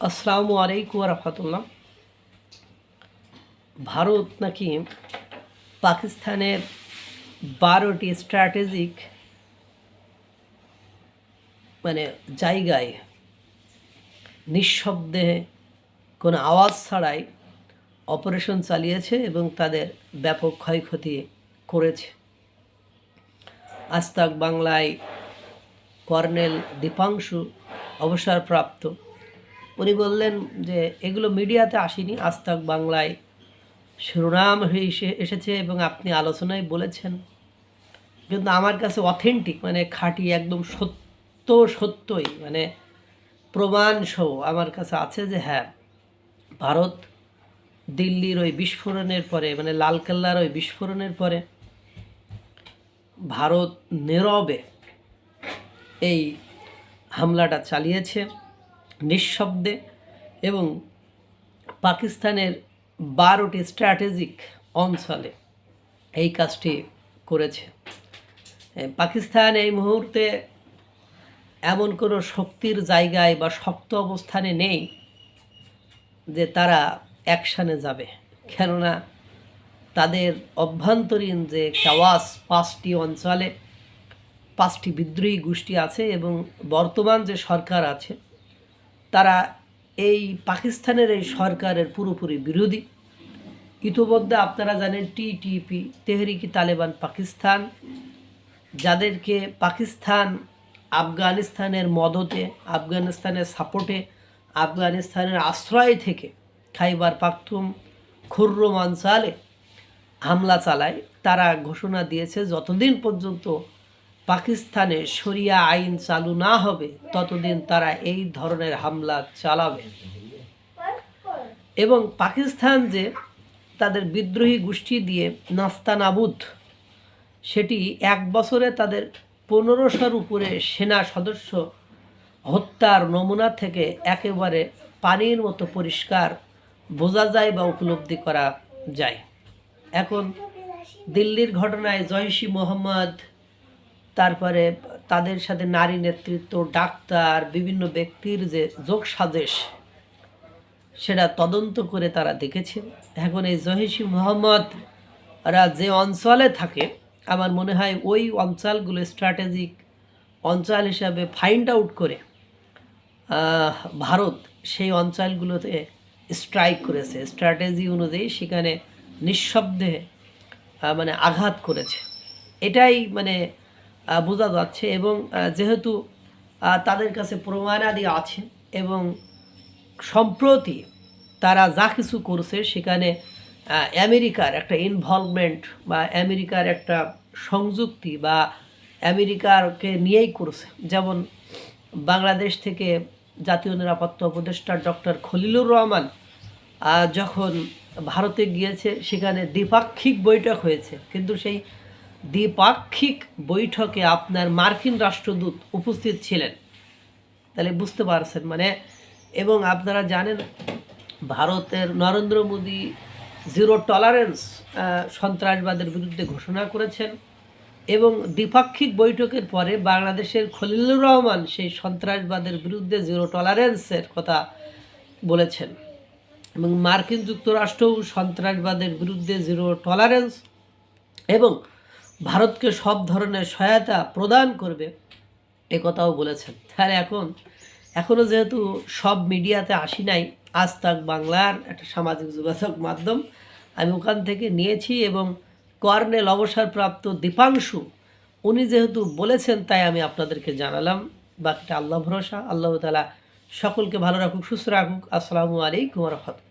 আসসালামু আলাইকুম রহমতুল্লাহ। ভারত নাকি পাকিস্তানের বারোটি স্ট্র্যাটেজিক মানে জায়গায় নিঃশব্দে কোনো আওয়াজ ছাড়াই অপারেশন চালিয়েছে এবং তাদের ব্যাপক ক্ষয়ক্ষতি করেছে। আস্তাক বাংলায় কর্নেল দীপাংশু অবসরপ্রাপ্ত। বললেন যে, এগুলো মিডিয়াতে আসেনি। আস্তাক বাংলায় শিরোনাম হয়ে এসেছে এবং আপনি আলোচনায় বলেছেন। কিন্তু আমার কাছে অথেন্টিক মানে খাঁটি, একদম সত্য, সত্যই মানে প্রমাণ সহ আমার কাছে আছে যে হ্যাঁ ভারত দিল্লির ওই বিস্ফোরণের পরে মানে লালকেল্লার ওই বিস্ফোরণের পরে ভারত নীরবে এই হামলাটা চালিয়েছে। নিঃশব্দে এবং পাকিস্তানের বারোটি স্ট্র্যাটেজিক অঞ্চলে এই কাজটি করেছে। পাকিস্তান এই মুহূর্তে এমন কোনো শক্তির জায়গায় বা শক্ত অবস্থানে নেই যে তারা অ্যাকশানে যাবে। কেননা তাদের অভ্যন্তরীণ যে কাওয়াস পাঁচটি অঞ্চলে পাঁচটি বিদ্রোহী গোষ্ঠী আছে এবং বর্তমান যে সরকার আছে তারা এই পাকিস্তানের এই সরকারের পুরোপুরি বিরোধী। ইতিমধ্যে আপনারা জানেন টিটিপি তেহরিকি তালেবান পাকিস্তান, যাদেরকে পাকিস্তান আফগানিস্তানের মদতে, আফগানিস্তানের সাপোর্টে, আফগানিস্তানের আশ্রয় থেকে খাইবার পাখতুম খুর্রম হামলা চালায়, তারা ঘোষণা দিয়েছে যতদিন পর্যন্ত পাকিস্তানে শরিয়া আইন চালু না হবে, ততদিন তারা এই ধরনের হামলা চালাবে। এবং পাকিস্তান যে তাদের বিদ্রোহী গোষ্ঠী দিয়ে নাস্তানাবুদ, সেটি এক বছরে তাদের পনেরোশোর উপরে সেনা সদস্য হত্যার নমুনা থেকে একেবারে পানির মতো পরিষ্কার বোঝা যায় বা উপলব্ধি করা যায়। এখন দিল্লির ঘটনায় জয়সী মোহাম্মদ তারপরে তাদের সাথে নারী নেতৃত্ব, ডাক্তার, বিভিন্ন ব্যক্তির যে যোগ সাজেশ, সেটা তদন্ত করে তারা দেখেছে। এখন এই জহিসি মোহাম্মদরা যে অঞ্চলে থাকে, আমার মনে হয় ওই অঞ্চলগুলো স্ট্র্যাটেজিক অঞ্চল হিসাবে ফাইন্ড আউট করে ভারত সেই অঞ্চলগুলোতে স্ট্রাইক করেছে। স্ট্র্যাটেজি অনুযায়ী সেখানে নিঃশব্দে মানে আঘাত করেছে। এটাই মানে বোঝা যাচ্ছে এবং যেহেতু তাদের কাছে প্রমাণাদি আছে এবং সম্প্রতি তারা যা কিছু করছে সেখানে আমেরিকার একটা ইনভলভমেন্ট বা আমেরিকার একটা সংযুক্তি বা আমেরিকারকে নিয়েই করছে। যেমন বাংলাদেশ থেকে জাতীয় নিরাপত্তা উপদেষ্টা ডক্টর খলিলুর রহমান যখন ভারতে গিয়েছে, সেখানে দ্বিপাক্ষিক বৈঠক হয়েছে। কিন্তু সেই দ্বিপাক্ষিক বৈঠকে আপনার মার্কিন রাষ্ট্রদূত উপস্থিত ছিলেন। তাহলে বুঝতে পারছেন মানে এবং আপনারা জানেন, ভারতের নরেন্দ্র মোদী জিরো টলারেন্স সন্ত্রাসবাদের বিরুদ্ধে ঘোষণা করেছেন এবং দ্বিপাক্ষিক বৈঠকের পরে বাংলাদেশের খলিলুর রহমান সেই সন্ত্রাসবাদের বিরুদ্ধে জিরো টলারেন্সের কথা বলেছেন। এবং মার্কিন যুক্তরাষ্ট্রও সন্ত্রাসবাদের বিরুদ্ধে জিরো টলারেন্স এবং ভারতকে সব ধরনের সহায়তা প্রদান করবে, এ কথাও বলেছেন। তাহলে এখন এখনও যেহেতু সব মিডিয়াতে আসি নাই, আজ তাক বাংলার একটা সামাজিক যোগাযোগ মাধ্যম, আমি ওখান থেকে নিয়েছি এবং কর্নেল অবসরপ্রাপ্ত দীপাংশু, উনি যেহেতু বলেছেন, তাই আমি আপনাদেরকে জানালাম। বাকিটা আল্লাহ ভরসা, আল্লাহ তালা সকলকে ভালো রাখুক, সুস্থ রাখুক। আসসালামু আলাইকুম রহমতুল্লাহ।